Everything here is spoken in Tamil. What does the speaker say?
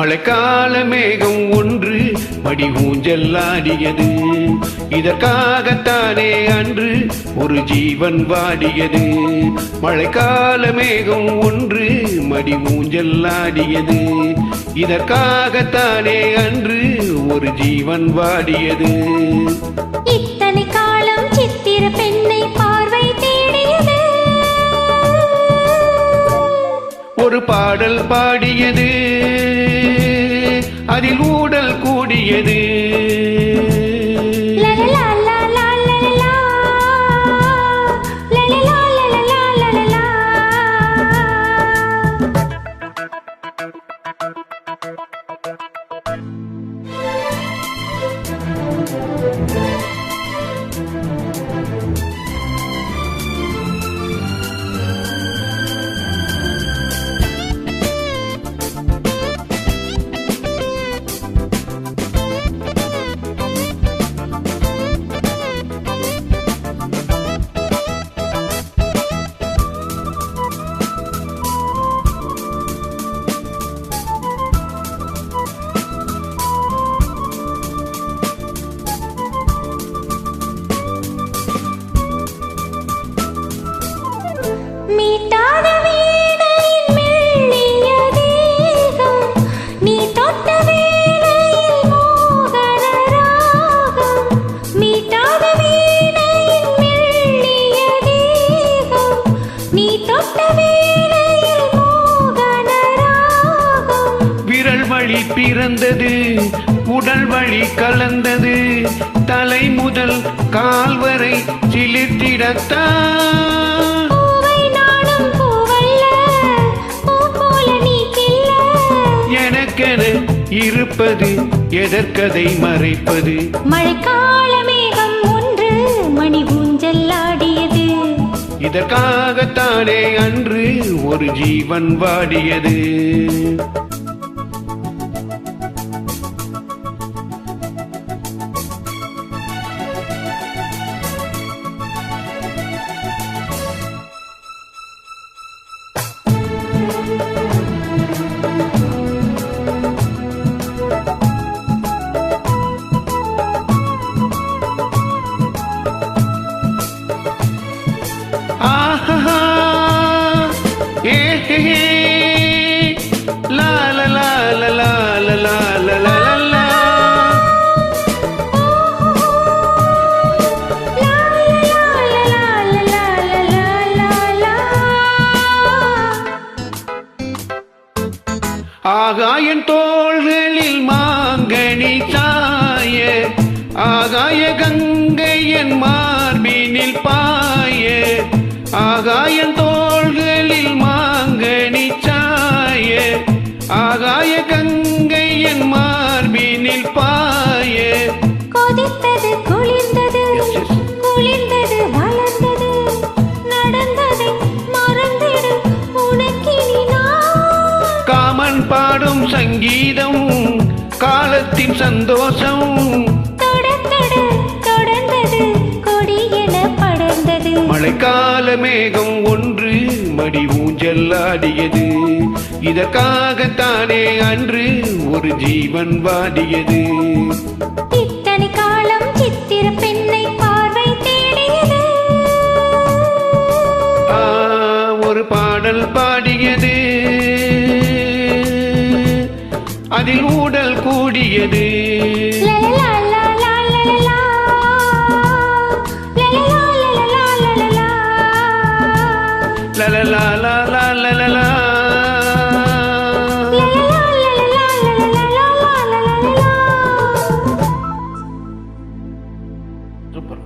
மழைக்கால மேகம் ஒன்று மடி ஊஞ்சல் ஆடியது இதற்காகத்தானே அன்று ஒரு ஜீவன் வாடியது. மழைக்கால மேகம் ஒன்று மடி ஊஞ்சல் ஆடியது இதற்காகத்தானே அன்று ஒரு ஜீவன் வாடியது. இத்தனை காலம் சித்திர பெண்ணை பார்வை தேடியது. ஒரு பாடல் பாடியது. அதில் ஊடல் கூடியது வழி பிறந்தது உடல் வழி கலந்தது தலை முதல் கால் வரை சிலிர்த்திடத்தான். எனக்கென இருப்பது எதற்கதை மறைப்பது? மழைக்கால மேகம் ஒன்று மணி ஊஞ்சல் ஆடியது இதற்காகத்தானே அன்று ஒரு ஜீவன் வாடியது. ஆகாயன் தோள்களில் மாங்கனி சாய ஆகாய கங்க சங்கீதம் காலத்தின் சந்தோஷம் தொடர்ந்தது தொடர்ந்தது படர்ந்தது மழைக்கால மேகம் ஒன்று மடி ஊஞ்சல் ஆடியது. இதற்காகத்தானே அன்று ஒரு ஜீவன் வாடியது. இத்தனை காலம் சித்திர பெண் அதில் ஊடல் கூடியது சூப்பர்